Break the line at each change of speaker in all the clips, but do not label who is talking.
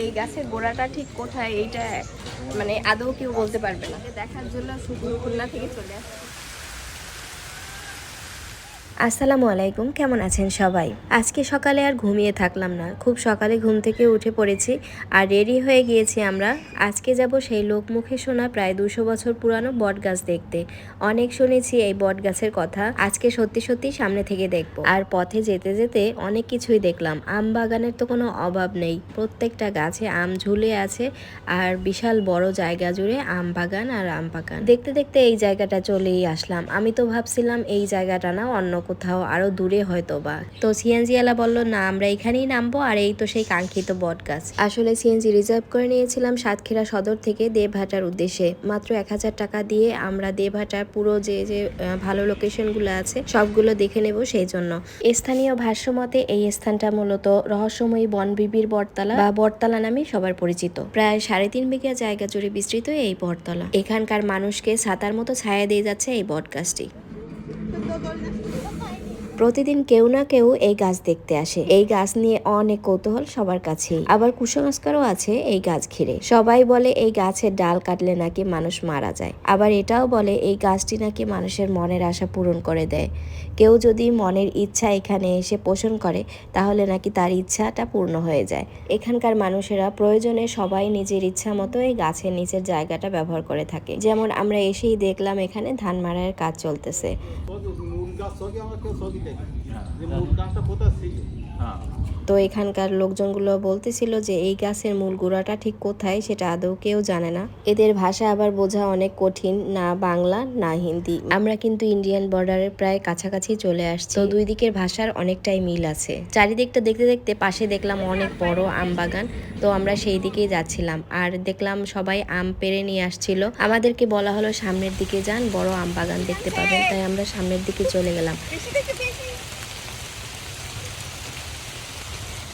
এই গাছের গোড়াটা ঠিক কোথায়, এইটা মানে আদৌ কেউ বলতে পারবে না। দেখার জন্য শুধু খুলনা থেকে চলে আসছে।
আসসালামু আলাইকুম, কেমন আছেন সবাই? আজকে সকালে আর ঘুমিয়ে থাকলাম না। খুব সকালে ঘুম থেকে উঠে পড়েছি আর রেডি হয়ে গিয়েছি আমরা। আজকে যাব সেই লোকমুখে শোনা প্রায় দুশো বছর পুরানো বট গাছ দেখতে। অনেক শুনেছি এই বট গাছের কথা। আজকে সত্যি সত্যি সামনে থেকে দেখব। আর পথে যেতে যেতে অনেক কিছুই দেখলাম। আম বাগানের তো কোনো অভাব নেই। প্রত্যেকটা গাছে আম ঝুলে আছে আর বিশাল বড় জায়গা জুড়ে আম বাগান আর আম বাগান। দেখতে দেখতে এই জায়গাটা চলেই আসলাম। আমি তো ভাবছিলাম এই জায়গাটা না অন্য কোথাও আরও দূরে হয়তো বা তো সিএনজিওয়ালা বলল, না, আমরা এখানেই নামবো, আর এই তো সেই কাঙ্ক্ষিত বট গাছ আসলে সিএনজি রিজার্ভ করে নিয়েছিলাম সাতক্ষীরা সদর থেকে দেবহাটার উদ্দেশ্যে। মাত্র এক হাজার টাকা দিয়ে আমরা দেবহাটার পুরো যে যে ভালো লোকেশনগুলো আছে, সবগুলো দেখে নেব সেই জন্য। স্থানীয় ভাষ্য মতে এই স্থানটা মূলত রহস্যময়ী বনবিবির বটতলা বা বটতলা নামে সবার পরিচিত। প্রায় সাড়ে তিন বিঘা জায়গা জুড়ে বিস্তৃত এই বটতলা। এখানকার মানুষকে ছাতার মতো ছায়া দিয়ে যাচ্ছে এই বট গাছটি প্রতিদিন কেউ না কেউ এই গাছ দেখতে আসে। এই গাছ নিয়ে অনেক কৌতূহল সবার কাছেই। আবার কুসংস্কারও আছে এই গাছ ঘিরে। সবাই বলে এই গাছের ডাল কাটলে নাকি মানুষ মারা যায়। আবার এটাও বলে এই গাছটি নাকি মানুষের মনের আশা পূরণ করে দেয়। কেউ যদি মনের ইচ্ছা এখানে এসে পোষণ করে, তাহলে নাকি তার ইচ্ছাটা পূর্ণ হয়ে যায়। এখানকার মানুষেরা প্রয়োজনে সবাই নিজের ইচ্ছা মতো এই গাছের নিচের জায়গাটা ব্যবহার করে থাকে। যেমন আমরা এসেই দেখলাম এখানে ধান মারার কাজ চলতেছে।
মুন গাছ সবই আমরা কেউ সবই দেখি হ্যাঁ।
তো এখানকার লোকজনগুলো বলতেছিল যে এই গাছের মূল গোড়াটা ঠিক কোথায় সেটা আদৌ কেউ জানে না। এদের ভাষা আবার বোঝা অনেক কঠিন না বাংলা না হিন্দি। আমরা কিন্তু ইন্ডিয়ান বর্ডারের প্রায় কাছাকাছি চলে আসছি। তো দুই দিকের ভাষার অনেকটাই মিল আছে। চারিদিকটা দেখতে দেখতে পাশে দেখলাম অনেক বড় আম বাগান। তো আমরা সেই দিকেই যাচ্ছিলাম। আর দেখলাম সবাই আম পেরে নিয়ে আসছিল। আমাদেরকে বলা হলো সামনের দিকে যান বড় আম বাগান দেখতে পাবেন। তাই আমরা সামনের দিকে চলে গেলাম।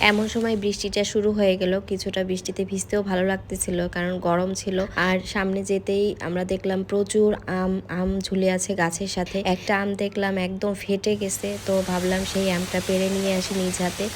এমন সময় বৃষ্টিটা শুরু হয়ে গেল। কিছুটা বৃষ্টিতে ভিজতেও ভালো লাগতেছিল, কারণ গরম ছিল। আর সামনে যেতেই আমরা দেখলাম প্রচুর আম আম ঝুলে আছে গাছের সাথে। একটা আম দেখলাম একদম ফেটে গেছে, তো ভাবলাম সেই আমটা পেরে নিয়ে আসি নিজ হাতে।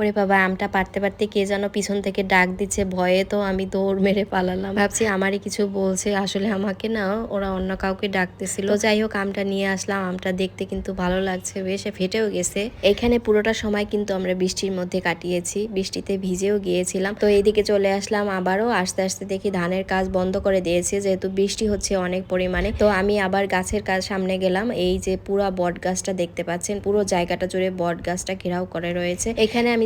ওরে বাবা, আমটা পারতে পারতে কে যেন পিছন থেকে ডাক দিচ্ছে, ভয়ে তো আমি দৌড় মেরে পালালাম। ভাবছি আমারই কিছু বলছে, আসলে আমাকে না ওরা অন্য কাউকে ডাকতেছিল। যাই হোক, আমটা নিয়ে আসলাম, আমটা দেখতে কিন্তু ভালো লাগছে বেশ ফেটেও গেছে। এখানে পুরোটা সময় কিন্তু আমরা বৃষ্টির মধ্যে কাটিয়েছি, বৃষ্টিতে ভিজেও গিয়েছিলাম। তো এইদিকে চলে আসলাম আবারও, আস্তে আস্তে দেখি ধানের কাজ বন্ধ করে দিয়েছে, যেহেতু বৃষ্টি হচ্ছে অনেক পরিমাণে। তো আমি আবার গাছের কাজ সামনে গেলাম, এই যে পুরো বট গাছটা দেখতে পাচ্ছেন, পুরো জায়গাটা জুড়ে বট গাছটা ঘেরাও করে রয়েছে। এখানে আমি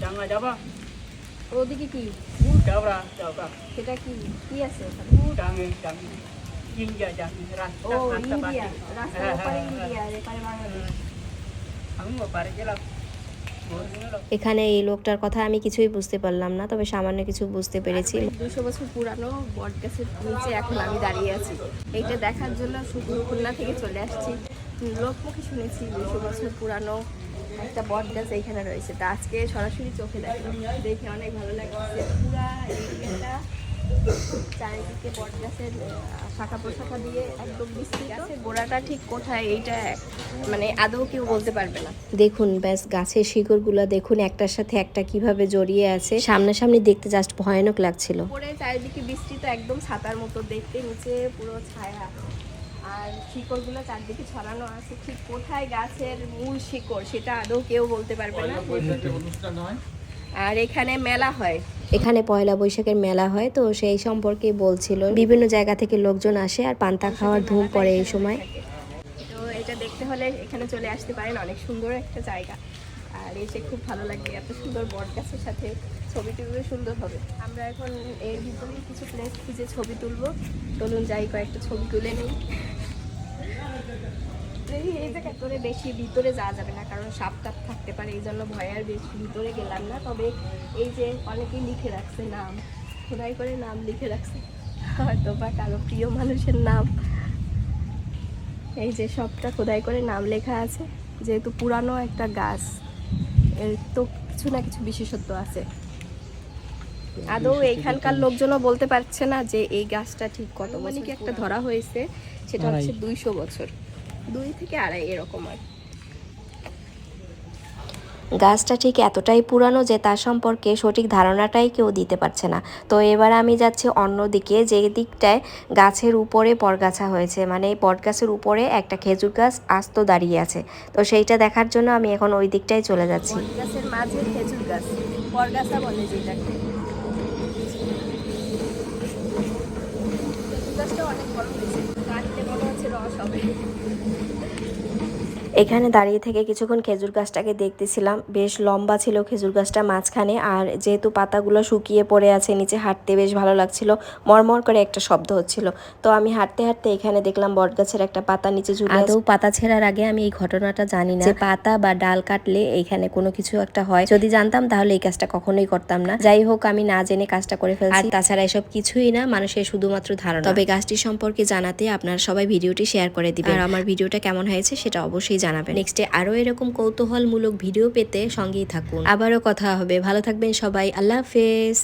ডাঙা
ওদিকে কি? সেটা আছে?
ডাঙে ডাঙে। ইন্ডিয়া ডাঙে। রাস্তা রাস্তা
ইন্ডিয়া।
পাশে। হ্যাঁ,
ওপারে
হ্যাঁ, হ্যাঁ।
ইন্ডিয়া এপারে বাংলাদেশ।
আমি ওপারে গেলাম।
এখানে এই লোকটার কথা আমি কিছুই বুঝতে পারলাম না তবে সামান্য কিছু বুঝতে পেরেছি।
দুশো বছর পুরানো বট গাছের নিচে এখন আমি দাঁড়িয়ে আছি। এইটা দেখার জন্য শুধু খুলনা থেকে চলে আসছি। লোকমুখে শুনেছি দুশো বছর পুরানো একটা বট গাছ এইখানে রয়েছে। তা আজকে সরাসরি চোখে দেখলাম। দেখে অনেক ভালো লাগছে। পুরা এরিয়াটা চারিদিকে বট গাছের শাখা প্রশাখা দিয়ে একদম বিস্তৃত। গাছের গোড়াটা ঠিক কোথায় এইটা মানে আদৌ কেউ বলতে পারবে না।
দেখুন ব্যাস গাছের শিকড়গুলো দেখুন একটার সাথে একটা কীভাবে জড়িয়ে আছে। সামনাসামনি দেখতে জাস্ট ভয়ানক লাগছিল।
উপরে চারিদিকে বিস্তৃত একদম ছাতার মতো দেখতে নিচে পুরো ছায়া। আর শিকড়গুলো চারদিকে ছড়ানো আছে। ঠিক কোথায় গাছের মূল শিকড় সেটা আদৌ কেউ বলতে পারবে না।
অনুষ্ঠান হয়।
আর এখানে মেলা হয়।
এখানে পয়লা বৈশাখের মেলা হয় তো সেই সম্পর্কে বলছিল। বিভিন্ন জায়গা থেকে লোকজন আসে আর পান্তা খাওয়ার ধুম পড়ে এই সময়।
তো এটা দেখতে হলে এখানে চলে আসতে পারেন অনেক সুন্দর একটা জায়গা। আর এসে খুব ভালো লাগবে এত সুন্দর বট গাছের সাথে ছবি তুলবে সুন্দর হবে। আমরা এখন এর ভিতরে কিছু প্লেস খুঁজে ছবি তুলবো। চলুন যাই কয়েকটা ছবি তুলে নিই। করে বেশি ভিতরে যাওয়া যাবে না কারণ সাপ টাপ থাকতে পারে এই জন্য ভয় আর বেশি ভিতরে গেলাম না। তবে এই যে অনেকেই লিখে রাখছে নাম খোদাই করে নাম লিখে রাখছে। হয়তো বা কারও প্রিয় মানুষের নাম। এই যে সবটা খোদাই করে নাম লেখা আছে যেহেতু পুরানো একটা গাছ এর তো কিছু না কিছু বিশেষত্ব আছে। আদৌ এইখানকার লোকজনও বলতে পারছে না যে এই গাছটা ঠিক কত মানে কি একটা ধরা হয়েছে? সেটা হচ্ছে দুইশো বছর। দুই থেকে আড়াই এরকম আর
গাছটা ঠিক এতটাই পুরানো যে তার সম্পর্কে সঠিক ধারণাটাই কেউ দিতে পারছে না। তো এবার আমি যাচ্ছি অন্যদিকে যে দিকটায় গাছের উপরে বটগাছা হয়েছে। মানে এই বটগাছের উপরে একটা খেজুর গাছ আস্ত দাঁড়িয়ে আছে। তো সেইটা দেখার জন্য আমি এখন ওই দিকটাই চলে যাচ্ছি।
গাছের মাঝে খেজুর গাছ বরগাছা বলে যেটাকে। গাছটা অনেক বড় হয়েছে। কাটলে মনে হচ্ছে রস হবে
এখানে দাঁড়িয়ে থেকে কিছুক্ষণ খেজুর গাছটাকে দেখতেছিলাম। বেশ লম্বা ছিল খেজুর গাছটা মাঝখানে আর যেহেতু পাতাগুলো শুকিয়ে পড়ে আছে নিচে হাঁটতে বেশ ভালো লাগছিল। মরমর করে একটা শব্দ হচ্ছিল। তো আমি হাঁটতে হাঁটতে এখানে দেখলাম বটগাছের একটা পাতা নিচে ঝুলে আদৌ পাতা ছেঁড়ার আগে আমি এই ঘটনাটা জানি না। যে পাতা বা ডাল কাটলে এইখানে কোনো কিছু একটা হয় যদি জানতাম তাহলে এই কাজটা কখনোই করতাম না। যাই হোক আমি না জেনে কাজটা করে ফেলছি। আর তাছাড়া এসব কিছুই না মানুষের শুধুমাত্র ধারণা। তবে গাছটি সম্পর্কে জানাতে আপনারা সবাই ভিডিওটি শেয়ার করে দিবেন। আর আমার ভিডিওটা কেমন হয়েছে সেটা অবশ্যই জানাবেন। নেক্সটে আরও এরকম কৌতূহলমূলক ভিডিও পেতে সঙ্গেই থাকুন। আবারও কথা হবে। ভালো থাকবেন সবাই। আল্লাহ হাফেজ।